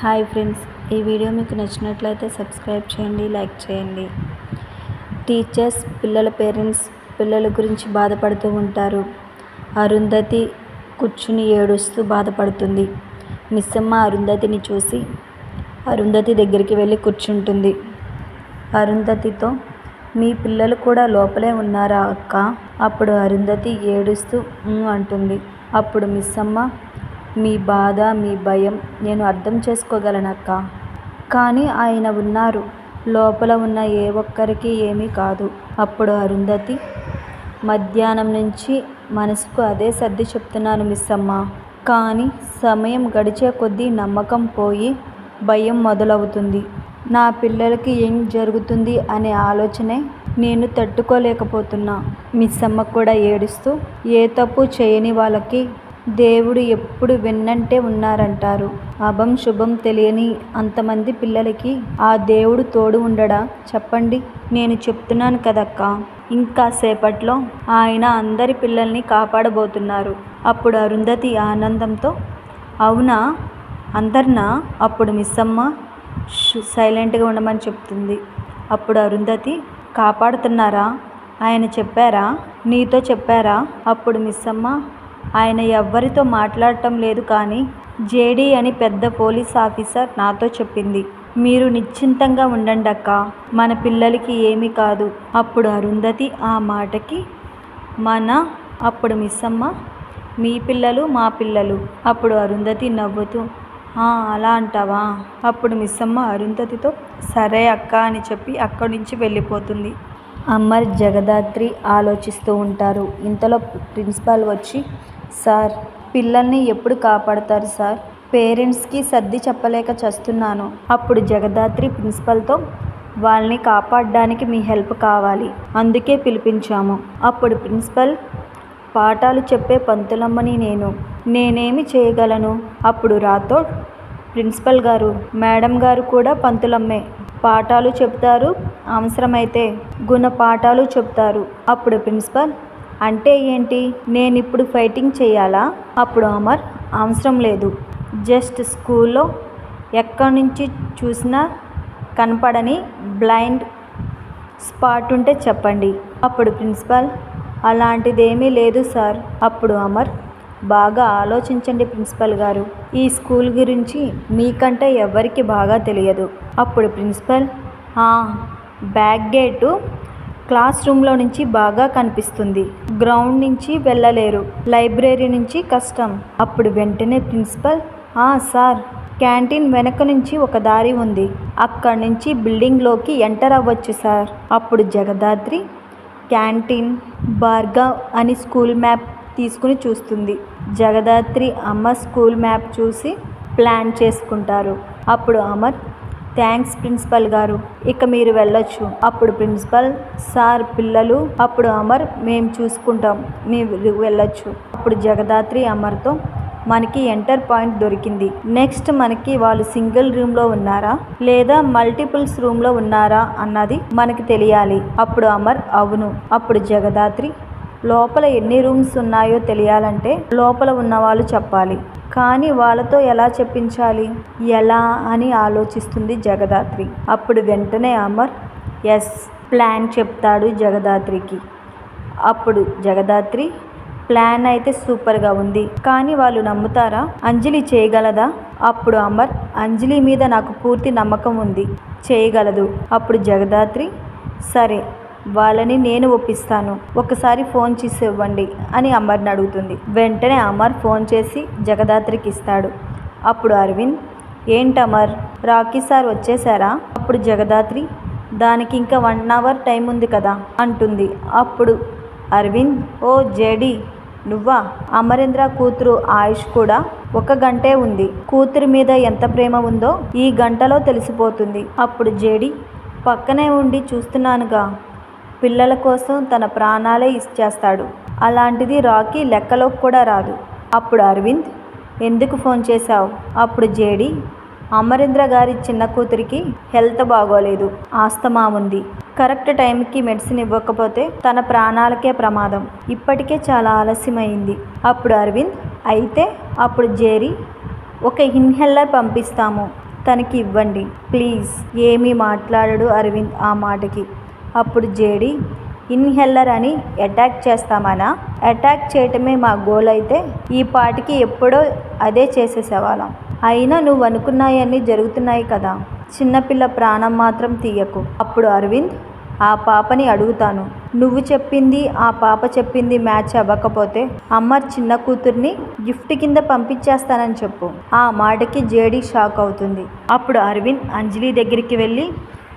Hi friends ఈ video మీకు నచ్చినట్లయితే సబ్స్క్రైబ్ చేయండి లైక్ చేయండి. టీచర్స్ పిల్లల పేరెంట్స్ పిల్లల గురించి బాధపడుతూ ఉంటారు. అరుంధతి కూర్చుని ఏడుస్తూ బాధపడుతుంది. మిస్సమ్మ అరుంధతిని చూసి అరుంధతి దగ్గరికి వెళ్ళి కూర్చుంటుంది. అరుంధతితో మీ పిల్లలు కూడా లోపలే ఉన్నారా అక్క? అప్పుడు అరుంధతి ఏడుస్తూ అంటుంది. అప్పుడు మిస్సమ్మ మీ బాధ మీ భయం నేను అర్థం చేసుకోగలనక్క. కానీ ఆయన ఉన్నారు. లోపల ఉన్న ఏ ఒక్కరికి ఏమీ కాదు. అప్పుడు అరుంధతి మధ్యాహ్నం నుంచి మనసుకు అదే సర్ది చెప్తున్నాను మిస్సమ్మ. కానీ సమయం గడిచే కొద్దీ నమ్మకం పోయి భయం మొదలవుతుంది. నా పిల్లలకి ఏం జరుగుతుంది అనే ఆలోచనే నేను తట్టుకోలేకపోతున్నా. మిస్సమ్మ కూడా ఏడుస్తూ ఏ తప్పు చేయని వాళ్ళకి దేవుడు ఎప్పుడు వెన్నంటే ఉన్నారంటారు. అభం శుభం తెలియని అంతమంది పిల్లలకి ఆ దేవుడు తోడు ఉండడా? చెప్పండి నేను చెప్తున్నాను కదక్క. ఇంకా సేపట్లో ఆయన అందరి పిల్లల్ని కాపాడబోతున్నారు. అప్పుడు అరుంధతి ఆనందంతో అవునా? అందరినా? అప్పుడు మిస్సమ్మ అమ్మ సైలెంట్గా ఉండమని చెప్తుంది. అప్పుడు అరుంధతి కాపాడుతున్నారా? ఆయన చెప్పారా? నీతో చెప్పారా? అప్పుడు మిస్సమ్మ ఆయన ఎవ్వరితో మాట్లాడటం లేదు కానీ జేడీ అని పెద్ద పోలీస్ ఆఫీసర్ నాతో చెప్పింది. మీరు నిశ్చింతంగా ఉండండక్క మన పిల్లలకి ఏమీ కాదు. అప్పుడు అరుంధతి ఆ మాటకి మన అప్పుడు మిస్సమ్మ మీ పిల్లలు మా పిల్లలు అప్పుడు అరుంధతి నవ్వుతూ అలా అంటావా అప్పుడు మిస్సమ్మ అరుంధతితో సరే అక్క అని చెప్పి అక్కడి నుంచి వెళ్ళిపోతుంది. అమ్మర్ జగదాత్రి ఆలోచిస్తూ ఉంటారు. ఇంతలో ప్రిన్సిపాల్ వచ్చి సార్ పిల్లల్ని ఎప్పుడు కాపాడతారు సార్? పేరెంట్స్కి సర్ది చెప్పలేక చస్తున్నాను. అప్పుడు జగదాత్రి ప్రిన్సిపల్తో వాళ్ళని కాపాడడానికి మీ హెల్ప్ కావాలి. అందుకే పిలిపించాము. అప్పుడు ప్రిన్సిపల్ పాఠాలు చెప్పే పంతులమ్మని నేను. నేనేమి చేయగలను? అప్పుడు రాథోడ్ ప్రిన్సిపల్ గారు మేడం గారు కూడా పంతులమ్మే. పాఠాలు చెప్తారు. అవసరమైతే గుణపాఠాలు చెప్తారు. అప్పుడు ప్రిన్సిపల్ అంటే ఏంటి? నేను ఇప్పుడు ఫైటింగ్ చేయాలా? అప్పుడు అమర్ అవసరం లేదు. జస్ట్ స్కూల్లో ఎక్కడి నుంచి చూసినా కనపడని బ్లైండ్ స్పాట్ ఉంటే చెప్పండి. అప్పుడు ప్రిన్సిపాల్ అలాంటిదేమీ లేదు సార్. అప్పుడు అమర్ బాగా ఆలోచించండి ప్రిన్సిపల్ గారు. ఈ స్కూల్ గురించి మీకంటే ఎవరికి బాగా తెలియదు. అప్పుడు ప్రిన్సిపల్ బ్యాక్ గేటు క్లాస్ రూమ్లో నుంచి బాగా కనిపిస్తుంది. గ్రౌండ్ నుంచి వెళ్ళలేరు. లైబ్రరీ నుంచి కష్టం. అప్పుడు వెంటనే ప్రిన్సిపల్ సార్ క్యాంటీన్ వెనక నుంచి ఒక దారి ఉంది. అక్కడి నుంచి బిల్డింగ్లోకి ఎంటర్ అవ్వచ్చు సార్. అప్పుడు జగదాద్రి క్యాంటీన్ బార్గా అని స్కూల్ మ్యాప్ తీసుకుని చూస్తుంది. జగదాత్రి అమ్మ స్కూల్ మ్యాప్ చూసి ప్లాన్ చేసుకుంటారు. అప్పుడు అమర్ థ్యాంక్స్ ప్రిన్సిపల్ గారు ఇక మీరు వెళ్ళొచ్చు. అప్పుడు ప్రిన్సిపల్ సార్ పిల్లలు. అప్పుడు అమర్ మేము చూసుకుంటాం మీరు వెళ్ళొచ్చు. అప్పుడు జగదాత్రి అమర్తో మనకి ఎంటర్ పాయింట్ దొరికింది. నెక్స్ట్ మనకి వాళ్ళు సింగిల్ రూమ్లో ఉన్నారా? లేదా మల్టిపుల్స్ రూమ్లో ఉన్నారా? అన్నది మనకి తెలియాలి. అప్పుడు అమర్ అవును. అప్పుడు జగదాత్రి లోపల ఎన్ని రూమ్స్ ఉన్నాయో తెలియాలంటే లోపల ఉన్న వాళ్ళు చెప్పాలి. కానీ వాళ్ళతో ఎలా చెప్పించాలి? ఎలా అని ఆలోచిస్తుంది జగదాత్రి. అప్పుడు వెంటనే అమర్ ఎస్ ప్లాన్ చెప్తాడు జగదాత్రికి. అప్పుడు జగదాత్రి ప్లాన్ అయితే సూపర్గా ఉంది. కానీ వాళ్ళు నమ్ముతారా? అంజలి చేయగలదా? అప్పుడు అమర్ అంజలి మీద నాకు పూర్తి నమ్మకం ఉంది. చేయగలదు. అప్పుడు జగదాత్రి సరే వాళ్ళని నేను ఒప్పిస్తాను. ఒకసారి ఫోన్ చేసి ఇవ్వండి అని అమర్ని అడుగుతుంది. వెంటనే అమర్ ఫోన్ చేసి జగదాత్రికి ఇస్తాడు. అప్పుడు అరవింద్ ఏంటి అమర్? రాకీ సార్ వచ్చేసారా అప్పుడు జగదాత్రి దానికి ఇంకా వన్ అవర్ టైం ఉంది కదా అంటుంది. అప్పుడు అరవింద్ ఓ జేడి నువ్వా? అమరేంద్ర కూతురు ఆయుష్ కూడా ఒక గంటే ఉంది. కూతురి మీద ఎంత ప్రేమ ఉందో ఈ గంటలో తెలిసిపోతుంది అప్పుడు జేడి పక్కనే ఉండి చూస్తున్నానుగా. పిల్లల కోసం తన ప్రాణాలే ఇచ్చేస్తాడు. అలాంటిది రాకీ లెక్కలోకి కూడా రాదు. అప్పుడు అరవింద్ ఎందుకు ఫోన్ చేశావు? అప్పుడు జేడి అమరేంద్ర గారి చిన్న కూతురికి హెల్త్ బాగోలేదు ఆస్తమా ఉంది. కరెక్ట్ టైంకి మెడిసిన్ ఇవ్వకపోతే తన ప్రాణాలకే ప్రమాదం. ఇప్పటికే చాలా ఆలస్యమైంది. అప్పుడు అరవింద్ అయితే అప్పుడు జేరి ఒక ఇన్హెల్లర్ పంపిస్తాము. తనకి ఇవ్వండి. ప్లీజ్ ఏమీ మాట్లాడడు అరవింద్ ఆ మాటకి. అప్పుడు జేడి ఇన్హెల్లర్ అని అటాక్ చేస్తామనా? అటాక్ చేయటమే మా గోల్ అయితే ఈ పాటికి ఎప్పుడో అదే చేసేసేవాళ్ళం. అయినా నువ్వు అనుకున్నాయన్నీ జరుగుతున్నాయి కదా. చిన్నపిల్ల ప్రాణం మాత్రం తీయకు. అప్పుడు అరవింద్ ఆ పాపని అడుగుతాను. నువ్వు చెప్పింది ఆ పాప చెప్పింది మ్యాచ్ అవ్వకపోతే అమ్మ చిన్న కూతుర్ని గిఫ్ట్ కింద పంపించేస్తానని చెప్పు. ఆ మాటకి జేడీ షాక్ అవుతుంది. అప్పుడు అరవింద్ అంజలి దగ్గరికి వెళ్ళి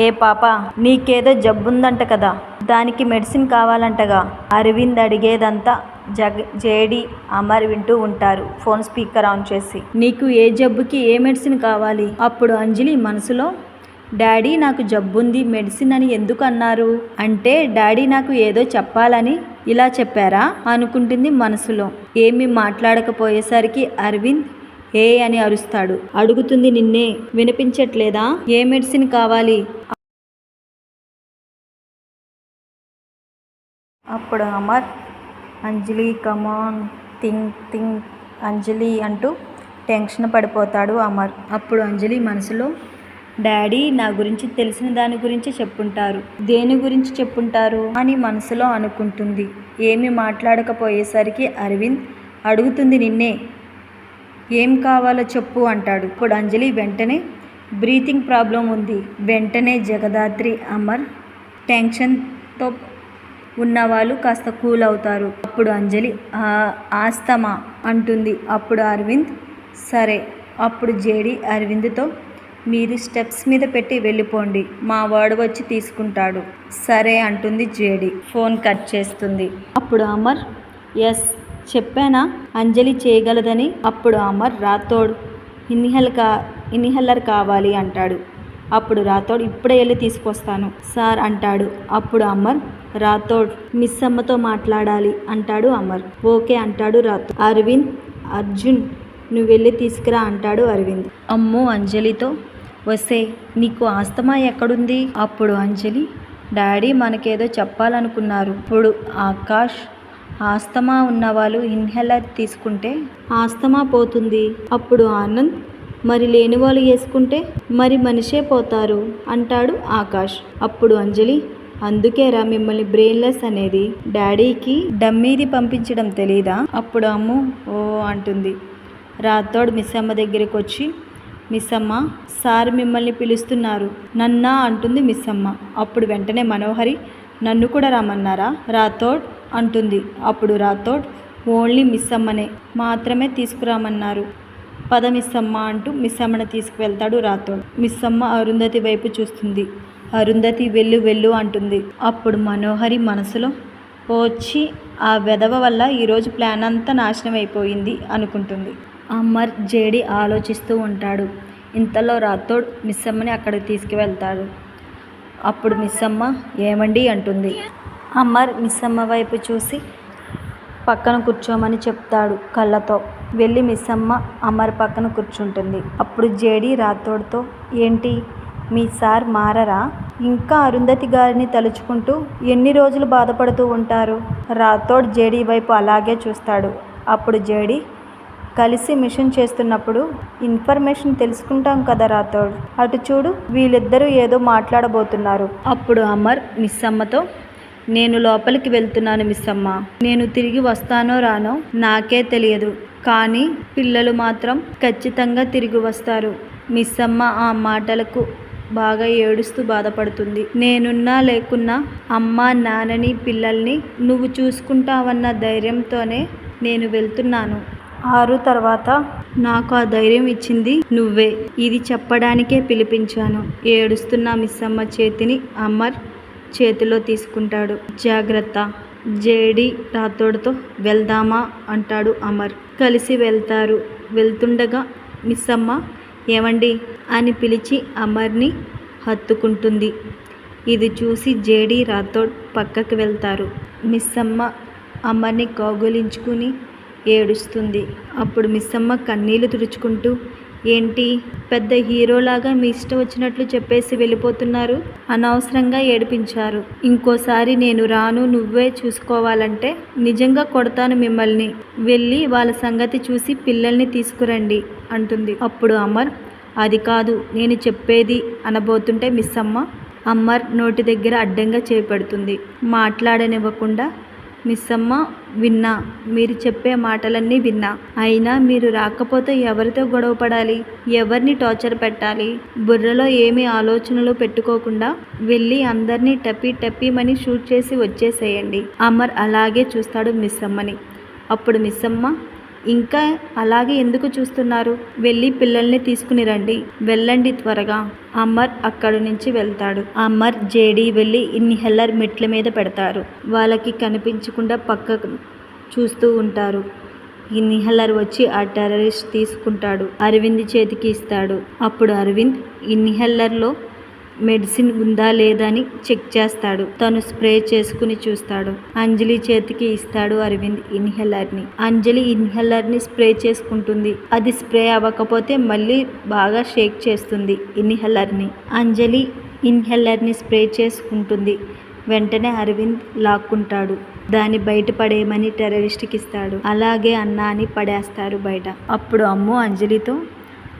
ఏ పాప నీకేదో జబ్బుందంట కదా దానికి మెడిసిన్ కావాలంటగా. అరవింద్ అడిగేదంతా జగ జేడి అమర్ వింటూ ఉంటారు. ఫోన్ స్పీకర్ ఆన్ చేసి. నీకు ఏ జబ్బుకి ఏ మెడిసిన్ కావాలి? అప్పుడు అంజలి మనసులో డాడీ నాకు జబ్బుంది మెడిసిన్ అని ఎందుకు అన్నారు? అంటే డాడీ నాకు ఏదో చెప్పాలని ఇలా చెప్పారా? అనుకుంటుంది మనసులో. ఏమీ మాట్లాడకపోయేసరికి అరవింద్ ఏ అని అరుస్తాడు. అడుగుతుంది నిన్నే వినిపించట్లేదా? ఏ మెడిసిన్ కావాలి? అప్పుడు Amar Anjali come on think think Anjali అంటూ టెన్షన్ పడిపోతాడు అమర్. అప్పుడు అంజలి మనసులో డాడీ నా గురించి తెలిసిన దాని గురించి చెప్పుంటారు. దేని గురించి చెప్పుంటారు? అని మనసులో అనుకుంటుంది. ఏమి మాట్లాడకపోయేసరికి అరవింద్ అడుగుతుంది నిన్నే ఏం కావాలో చెప్పు అంటాడు. ఇప్పుడు అంజలి వెంటనే బ్రీతింగ్ ప్రాబ్లం ఉంది. వెంటనే జగదాత్రి అమర్ టెన్షన్తో ఉన్నవాళ్ళు కాస్త కూల్ అవుతారు. అప్పుడు అంజలి ఆస్తమా అంటుంది. అప్పుడు అరవింద్ సరే అప్పుడు జేడి అరవింద్తో మీరు స్టెప్స్ మీద పెట్టి వెళ్ళిపోండి. మా వాడు వచ్చి తీసుకుంటాడు. సరే అంటుంది జేడి. ఫోన్ కట్ చేస్తుంది. అప్పుడు అమర్ ఎస్. చెప్పానా? అంజలి చేయగలదని? అప్పుడు అమర్ రాథోడ్ ఇన్హెల్ కా ఇన్హెల్లర్ కావాలి అంటాడు. అప్పుడు రాథోడ్ ఇప్పుడే వెళ్ళి తీసుకొస్తాను సార్ అంటాడు. అప్పుడు అమర్ రాథోడ్ మిస్ అమ్మతో మాట్లాడాలి అంటాడు అమర్. ఓకే అంటాడు రాథోడ్. అరవింద్ అర్జున్ నువ్వు వెళ్ళి తీసుకురా అంటాడు అరవింద్. అమ్మో అంజలితో వసే నీకు ఆస్తమా ఎక్కడుంది? అప్పుడు అంజలి డాడీ మనకేదో చెప్పాలనుకున్నారు. ఇప్పుడు ఆకాష్ ఆస్తమా ఉన్నవాళ్ళు ఇన్హెలర్ తీసుకుంటే ఆస్తమా పోతుంది. అప్పుడు ఆనంద్ మరి లేని వాళ్ళు వేసుకుంటే మరి మనిషే పోతారు అంటాడు ఆకాష్. అప్పుడు అంజలి అందుకేరా మిమ్మల్ని బ్రెయిన్లెస్ అనేది. డాడీకి డమ్మీది పంపించడం తెలీదా? అప్పుడు అమ్ము ఓ అంటుంది. రాథోడ్ మిస్ అమ్మ దగ్గరికి వచ్చి మిస్ అమ్మ సార్ మిమ్మల్ని పిలుస్తున్నారు. నన్నా అంటుంది మిస్ అమ్మ అప్పుడు వెంటనే మనోహరి నన్ను కూడా రమ్మన్నారా? రాథోడ్ అంటుంది. అప్పుడు రాథోడ్ ఓన్లీ మిస్ అమ్మనే మాత్రమే తీసుకురామన్నారు. పద మిస్సమ్మ అంటూ మిస్సమ్మను తీసుకువెళ్తాడు రాథోడ్. మిస్సమ్మ అరుంధతి వైపు చూస్తుంది. అరుంధతి వెళ్ళు వెళ్ళు అంటుంది. అప్పుడు మనోహరి మనసులో వచ్చి ఆ వెధవ వల్ల ఈరోజు ప్లాన్ అంతా నాశనం అయిపోయింది అనుకుంటుంది. అమర్ జేడి ఆలోచిస్తూ ఉంటాడు. ఇంతలో రాథోడ్ మిస్ అమ్మని అక్కడికి తీసుకువెళ్తాడు. అప్పుడు మిస్సమ్మ ఏమండి అంటుంది. అమర్ మిస్సమ్మ వైపు చూసి పక్కన కూర్చోమని చెప్తాడు కళ్ళతో. వెళ్ళి మిస్సమ్మ అమ్మర్ అమర్ పక్కన కూర్చుంటుంది. అప్పుడు జేడి రాథోడ్తో ఏంటి? మీ సార్ మారరా? ఇంకా అరుంధతి గారిని తలుచుకుంటూ ఎన్ని రోజులు బాధపడుతూ ఉంటారు? రాథోడ్ జేడీ వైపు అలాగే చూస్తాడు. అప్పుడు జేడీ కలిసి మిషన్ చేస్తున్నప్పుడు ఇన్ఫర్మేషన్ తెలుసుకుంటాం కదా రాథోడ్. అటు చూడు వీళ్ళిద్దరూ ఏదో మాట్లాడబోతున్నారు. అప్పుడు అమర్ మిస్ అమ్మతో నేను లోపలికి వెళ్తున్నాను మిస్ అమ్మ నేను తిరిగి వస్తానో రానో నాకే తెలియదు. కానీ పిల్లలు మాత్రం ఖచ్చితంగా తిరిగి వస్తారు. మిస్ అమ్మ ఆ మాటలకు బాగా ఏడుస్తూ బాధపడుతుంది. నేనున్నా లేకున్నా అమ్మ నాన్నని పిల్లల్ని నువ్వు చూసుకుంటావన్న ధైర్యంతోనే నేను వెళ్తున్నాను. ఆరు తర్వాత నాకు ఆ ధైర్యం ఇచ్చింది నువ్వే. ఇది చెప్పడానికే పిలిపించాను. ఏడుస్తున్న మిస్ అమ్మ చేతిని అమర్ చేతిలో తీసుకుంటాడు. జాగ్రత్త. జేడి రాథోడ్తో వెళ్దామా? అంటాడు అమర్. కలిసి వెళ్తారు. వెళ్తుండగా మిస్ అమ్మ ఏమండి అని పిలిచి అమర్ని హత్తుకుంటుంది. ఇది చూసి జేడి రాథోడ్ పక్కకు వెళ్తారు. మిస్ అమ్మ అమర్ని కౌగులించుకుని ఏడుస్తుంది. అప్పుడు మిస్ అమ్మ కన్నీళ్ళు తుడుచుకుంటూ ఏంటి? పెద్ద హీరోలాగా మీ ఇష్టం వచ్చినట్లు చెప్పేసి వెళ్ళిపోతున్నారు? అనవసరంగా ఏడిపించారు. ఇంకోసారి నేను రాను నువ్వే చూసుకోవాలంటే నిజంగా కొడతాను మిమ్మల్ని. వెళ్ళి వాళ్ళ సంగతి చూసి పిల్లల్ని తీసుకురండి అంటుంది. అప్పుడు అమర్ అది కాదు నేను చెప్పేది అనబోతుంటే మిస్ అమ్మ. అమ్మర్ నోటి దగ్గర అడ్డంగా చేపడుతుంది. మాట్లాడనివ్వకుండా మిస్సమ్మ విన్నా. మీరు చెప్పే మాటలన్నీ విన్నా. అయినా మీరు రాకపోతే ఎవరితో గొడవ పడాలి? ఎవరిని టార్చర్ పెట్టాలి? బుర్రలో ఏమి ఆలోచనలు పెట్టుకోకుండా వెళ్ళి అందరినీ టప్పి టప్పిమని షూట్ చేసి వచ్చేసేయండి. అమర్ అలాగే చూస్తాడు మిస్సమ్మని. అప్పుడు మిస్సమ్మ ఇంకా అలాగే ఎందుకు చూస్తున్నారు? వెళ్ళి పిల్లల్ని తీసుకుని రండి. వెళ్ళండి త్వరగా. అమర్ అక్కడి నుంచి వెళ్తాడు. అమర్ జేడి వెళ్ళి ఇన్హెల్లర్ మెట్ల మీద పెడతారు. వాళ్ళకి కనిపించకుండా పక్కకు చూస్తూ ఉంటారు. ఇన్హెల్లర్ వచ్చి ఆ టెర్రరిస్ట్ తీసుకుంటాడు. అరవింద్ చేతికి ఇస్తాడు. అప్పుడు అరవింద్ ఇన్హెల్లర్లో మెడిసిన్ ఉందా లేదా అని చెక్ చేస్తాడు. తను స్ప్రే చేసుకుని చూస్తాడు. అంజలి చేతికి ఇస్తాడు అరవింద్ ఇన్హెలర్ని. అంజలి ఇన్హెలర్ని స్ప్రే చేసుకుంటుంది. అది స్ప్రే అవ్వకపోతే మళ్ళీ బాగా షేక్ చేస్తుంది ఇన్హెలర్ని. అంజలి ఇన్హెలర్ని స్ప్రే చేసుకుంటుంది. వెంటనే అరవింద్ లాక్కుంటాడు. దాన్ని బయటపడేయమని టెర్రరిస్ట్కి ఇస్తాడు. అలాగే అన్నా అని పడేస్తారు బయట. అప్పుడు అమ్ము అంజలితో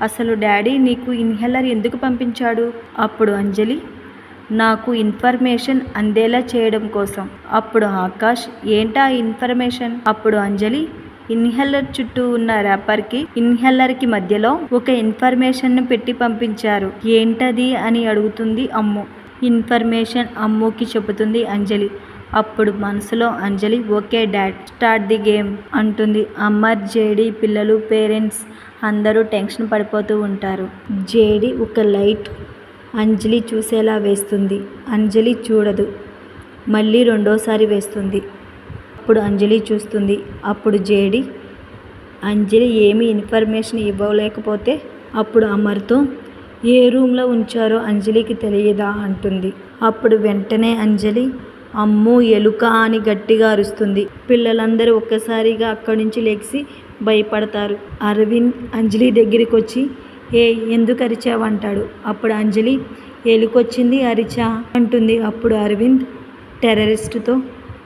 అసలు డాడీ నీకు ఇన్హేలర్ ఎందుకు పంపించాడు? అప్పుడు అంజలి నాకు ఇన్ఫర్మేషన్ అందేలా చేయడం కోసం. అప్పుడు ఆకాష్ ఏంటా ఇన్ఫర్మేషన్? అప్పుడు అంజలి ఇన్హేలర్ చుట్టూ ఉన్న ర్యాపర్కి ఇన్హేలర్కి మధ్యలో ఒక ఇన్ఫర్మేషన్ను పెట్టి పంపించారు. ఏంటది అని అడుగుతుంది అమ్ము. ఇన్ఫర్మేషన్ అమ్ముకి చెబుతుంది అంజలి. అప్పుడు మనసులో Anjali okay dad start the game అంటుంది. అమ్మర్ జేడి పిల్లలు పేరెంట్స్ అందరూ టెన్షన్ పడిపోతూ ఉంటారు. జేడి ఒక లైట్ అంజలి చూసేలా వేస్తుంది. అంజలి చూడదు. మళ్ళీ రెండోసారి వేస్తుంది. అప్పుడు అంజలి చూస్తుంది. అప్పుడు జేడి అంజలి ఏమి ఇన్ఫర్మేషన్ ఇవ్వలేకపోతే అప్పుడు అమర్తో ఏ రూమ్లో ఉంచారో అంజలికి తెలియదా అంటుంది. అప్పుడు వెంటనే అంజలి అమ్మో ఎలుక అని గట్టిగా అరుస్తుంది. పిల్లలందరూ ఒక్కసారిగా అక్కడి నుంచి లెగిసి భయపడతారు. అరవింద్ అంజలి దగ్గరికి వచ్చి ఏ ఎందుకు అరిచావంటాడు అప్పుడు అంజలి ఎలుకొచ్చింది అరిచా? అంటుంది. అప్పుడు అరవింద్ టెర్రరిస్టుతో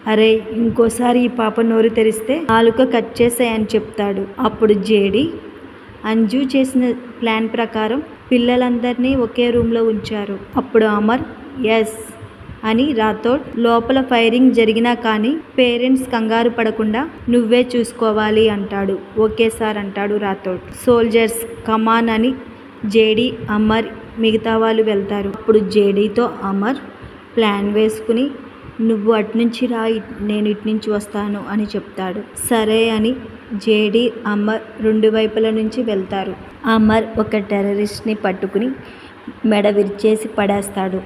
అరే ఇంకోసారి ఈ పాప నోరు తెరిస్తే నాలుక కట్ చేసాయని చెప్తాడు. అప్పుడు జేడి అంజు చేసిన ప్లాన్ ప్రకారం పిల్లలందరినీ ఒకే రూమ్లో ఉంచారు. అప్పుడు అమర్ ఎస్. అని రాథోడ్ లోపల ఫైరింగ్ జరిగినా కానీ పేరెంట్స్ కంగారు పడకుండా నువ్వే చూసుకోవాలి అంటాడు. ఓకే సార్ అంటాడు రాథోడ్. సోల్జర్స్ కమాన్ అని జేడి అమర్ మిగతా వాళ్ళు వెళ్తారు. అప్పుడు జేడీతో అమర్ ప్లాన్ వేసుకుని నువ్వు అటునుంచి రా నేను ఇటు నుంచి వస్తాను అని చెప్తాడు. సరే అని జేడి అమర్ రెండు వైపుల నుంచి వెళ్తారు. అమర్ ఒక టెర్రరిస్ట్ని పట్టుకుని మెడ విరిచేసి పడేస్తాడు.